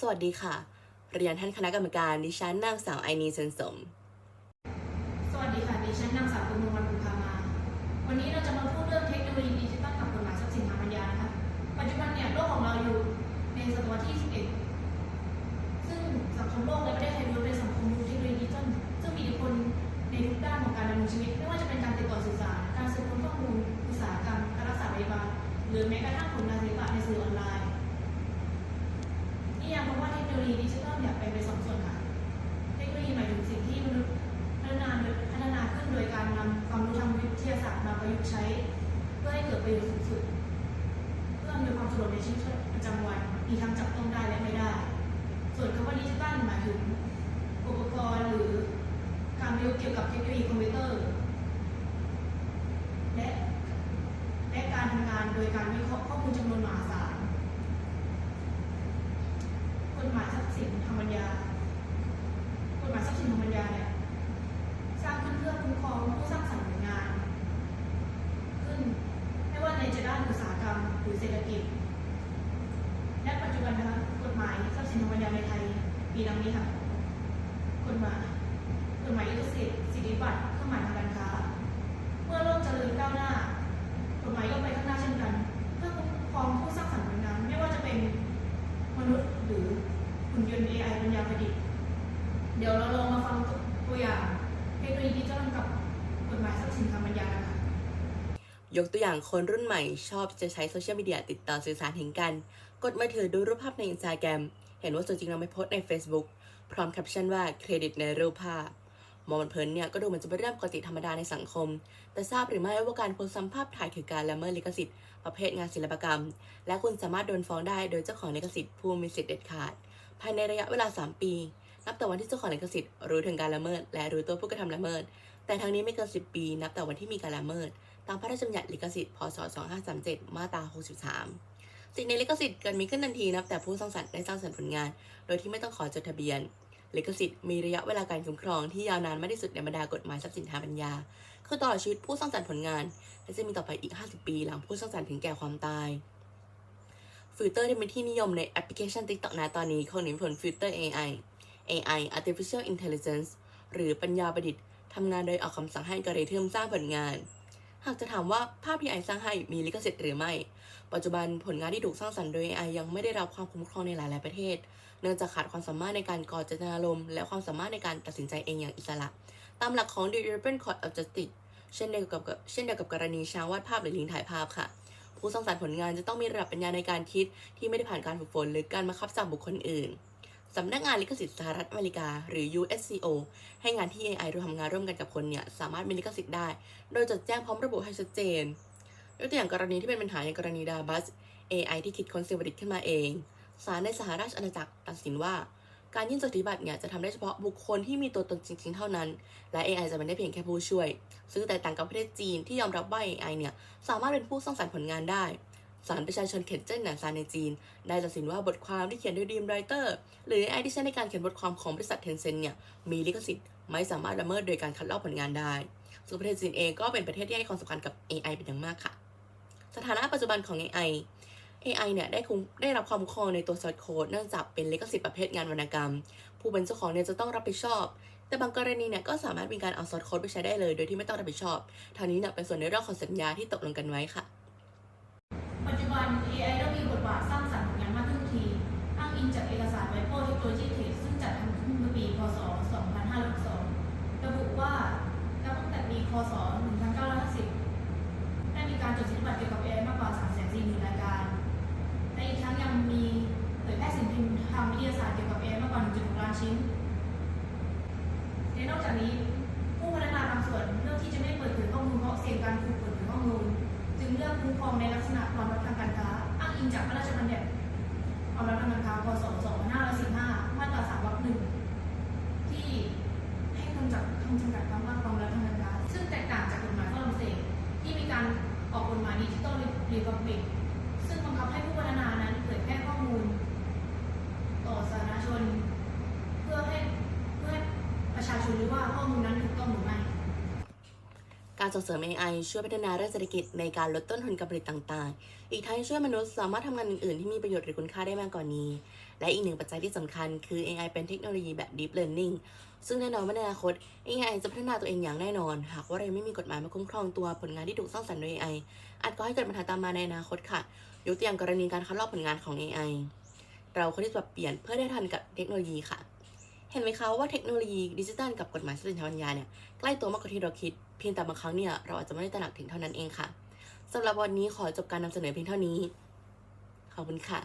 สวัสดีค่ะ เรียนท่านคณะกรรมการดิฉันนางสาวไอนีเซนสม สวัสดีค่ะ ดิฉันนางสาวกุลวันบุญพามา วันนี้เราจะมาพูดเรื่องเทคโนโลยีดิจิตอลกับกฎหมายทรัพย์สินทางปัญญานะคะ ปัจจุบันเนี่ยโลกของเราอยู่ในศตวรรษที่21ซึ่งสังคมโลกและประเทศไทยล้วนเป็นสังคมยุคเทคโนโลยีดิจิตอลซึ่งมีอิทธิพลในทุกด้านของการดำเนินชีวิต ไม่ว่าจะเป็นการติดต่อสื่อสาร การสืบ ดิจิทัลเนี่ยแบ่งเป็นสองส่วนค่ะเทคโนโลยีหมายถึงสิ่งที่มนุษย์พัฒนาโดยพัฒนาขึ้นโดยการนำความรู้ทางวิทยาศาสตร์มาประยุกต์ใช้ เพื่อให้เกิดประโยชน์สูงสุดเพื่ออำนวยความสะดวกในชีวิตประจำวันมีทั้งจับต้องได้และไม่ได้ ส่วนคำว่าดิจิทัลหมายถึงอุปกรณ์หรือการประยุกต์เกี่ยวกับเทคโนโลยีคอมพิวเตอร์และและการทำงานโดยการวิเคราะห์ข้อมูลจำนวนมหาศาลกฎหมาย สินทางปัญญากฎหมายทรัพย์สินทางปัญญาเนี่ยสร้างขึ้นเพื่อคุ้มครองผู้สร้างสรรค์ผลงาน ขึ้นไม่ว่าในจะด้านอุตสาหกรรมหรือเศรษฐกิจ และปัจจุบันนะคะกฎหมายทรัพย์สินทางปัญญาในไทยมีดังนี้ค่ะกฎหมายกฎหมายลิขสิทธิ์สิทธิบัตรเครื่องหมายทางการค้า เมื่อโลกเจริญก้าวหน้า กฎหมายก็ไปข้างหน้าเช่นกัน ยกตัวอย่างคนรุ่นใหม่ชอบจะใช้โซเชียลมีเดียติดต่อสื่อสารถึงกัน กดมือถือดูรูปภาพในอินสตาแกรมเห็นว่าตัวจริงเราไม่โพสใน Facebook พร้อมแคปชั่นว่าเครดิตในรูปภาพมองมันเพลินเนี่ยก็ดูเหมือนจะเป็นเรื่องปกติธรรมดาในสังคม แต่ทราบหรือไม่ว่าการโพสต์ซ้ำภาพถ่ายคือการละเมิดลิขสิทธิ์ประเภทงานศิลปกรรม และคุณสามารถโดนฟ้องได้โดยเจ้าของลิขสิทธิ์ผู้มีสิทธิ์เด็ดขาด ภายในระยะเวลา 3 ปี นับแต่วันที่เจ้าของลิขสิทธิ์รู้ถึงการละเมิด และรู้ตัวผู้กระทำละเมิด แต่ทั้งนี้ไม่เกิน 10 ปี นับแต่วันที่มีการละเมิด ตามพระราชบัญญัติลิขสิทธิ์ พศ 2537 มาตรา 63 สิ่งในลิขสิทธิ์เกิดมีขึ้นทันทีนับแต่ผู้สร้างสรรค์ได้สร้างสรรค์ผลงาน โดยที่ไม่ต้องขอจดทะเบียน ลิขสิทธิ์มีระยะเวลาการคุ้มครองที่ยาวนานมากที่สุดในบรรดากฎหมายทรัพย์สินทางปัญญา คือตลอดชีวิตผู้สร้างสรรค์ผลงาน และจะมีต่อไปอีก 50 ปีหลังผู้สร้างสรรค์ถึงแก่ความตายฟิลเตอร์ที่เป็นที่นิยมในแอปพลิเคชัน TikTok นะตอนนี้คงหนีไม่พ้นฟิลเตอร์ AI AI Artificial Intelligence หรือปัญญาประดิษฐ์ทำงานโดยออกคำสั่งให้กริทึมสร้างผลงาน หากจะถามว่าภาพที่ AI สร้างให้มีลิขสิทธิ์หรือไม่ ปัจจุบันผลงานที่ถูกสร้างสรรค์โดย AI ยังไม่ได้รับความคุ้มครองในหลาย ๆ ประเทศ เนื่องจากขาดความสามารถในการก่อเจตนารมณ์และความสามารถในการตัดสินใจเองอย่างอิสระ ตามหลักของ The European Court of Justice เช่นเดียวกับเช่นเดียวกับกรณีช้างวาดภาพหรือลิงถ่ายภาพค่ะ ผู้สร้างสรรค์ผลงานจะต้องมีระดับปัญญาในการคิดที่ไม่ได้ผ่านการฝึกฝนหรือการบังคับจากบุคคลอื่น สำนักงานลิขสิทธิ์สหรัฐอเมริกา หรือ USCO ให้งานที่ AI ร่วมทำงานร่วมกันกับคนเนี่ย สามารถมีลิขสิทธิ์ได้ โดยจดแจ้งพร้อมระบุให้ชัดเจนยกตัวอย่างกรณีที่เป็นปัญหาอย่างกรณีดาบัส AI ที่คิดค้นสิ่งประดิษฐ์ขึ้นมาเองศาลในสหราชอาณาจักรตัดสินว่า การยื่นสิทธิบัตรเนี่ยจะทำได้เฉพาะบุคคลที่มีตัวตนจริง ๆ เท่านั้น และ AI จะเป็นได้เพียงแค่ผู้ช่วย ซึ่งแตกต่างกับประเทศจีนที่ยอมรับว่า AI เนี่ยสามารถเป็นผู้สร้างสรรค์ผลงานได้ ศาลประชาชนเข็นเจิ้นหนานซานในจีน ได้ตัดสินว่าบทความที่เขียนโดยดีมไรเตอร์ หรือ AI ที่ใช้ในการเขียนบทความของบริษัทเทนเซ็นเนี่ยมีลิขสิทธิ์ไม่สามารถละเมิดโดยการคัดลอกผลงานได้ซึ่งประเทศจีนเองก็เป็นประเทศที่ให้ความสำคัญกับ AI เป็นอย่างมากค่ะ สถานะปัจจุบันของ AI AI เนี่ยได้คุ้มได้รับความคุ้มครองในตัวซอสโค้ดเนื่องจากเป็นลิขสิทธิ์ประเภทงานวรรณกรรม ผู้เป็นเจ้าของเนี่ยจะต้องรับผิดชอบ แต่บางกรณีเนี่ยก็สามารถมีการเอาซอสโค้ดไปใช้ได้เลย โดยที่ไม่ต้องรับผิดชอบทางนี้เนี่ยเป็นส่วนในเรื่องของสัญญาที่ตกลงกันไว้ค่ะ ปัจจุบัน AI เริ่มมีบทบาทสร้างสรรค์ผลงานมากขึ้นที อ้างอิงจากเอกสารไวโป้เทคโนโลยีเทสซึ่งจัดทำขึ้นเมื่อปี พศ 2562 ระบุว่านับตั้งแต่ปี พศ 1950 ได้มีการจดสิทธิบัตรเกี่ยวกับ AI มากกว่า 340,000 รายการ และอีกทั้งยังมีเผยแพร่สิ่งพิมพ์ทางวิทยาศาสตร์เกี่ยวกับ AI มากกว่า 1.6 ล้านชิ้น และนอกจากนี้ผู้พัฒนาบางส่วนเลือกที่จะไม่เปิดเผยข้อมูลเพราะเสี่ยงการถูกเปิดเผยข้อมูล จึงเลือกคุ้มครองในลักษณะีพับลิกซึ่งบังคับให้ผู้พัฒนานั้นเผยแพร่ข้อมูล ต่อสาธารณชน เพื่อให้เพื่อให้ประชาชนรู้ว่าข้อมูลนั้นถูกต้องหรือไม่ การส่งเสริม AI ช่วยพัฒนาเรื่องเศรษฐกิจในการลดต้นทุนการผลิตต่าง ๆ อีกทั้งช่วยมนุษย์สามารถทำงานอื่น ๆ ที่มีประโยชน์หรือคุณค่าได้มากกว่านี้ และอีกหนึ่งปัจจัยที่สำคัญคือ AI เป็นเทคโนโลยีแบบ Deep Learning ซึ่งแน่นอนว่าในอนาคต AI จะพัฒนาตัวเองอย่างแน่นอน หากว่าเราไม่มีกฎหมายมาคุ้มครองตัวผลงานที่ถูกสร้างสรรค์โดย AI อาจก่อให้เกิดปัญหาตามมาในอนาคตค่ะ ยกตัวอย่างกรณีการคัดลอกผลงานของ AI เราควรที่จะปรับเปลี่ยนเพื่อได้ทันกับเทคโนโลยีค่ะ เห็นไหมคะว่าเทคโนโลยีดิจิทัลกับกฎหมายทรัพย์สินทางปัญญาเนี่ยใกล้ตัวมากกว่าที่เราคิด เพียงแต่บางครั้งเนี่ยเราอาจจะไม่ได้ตระหนักถึงเท่านั้นเองค่ะสำหรับวันนี้ขอจบการนำเสนอเพียงเท่านี้ ขอบคุณค่ะ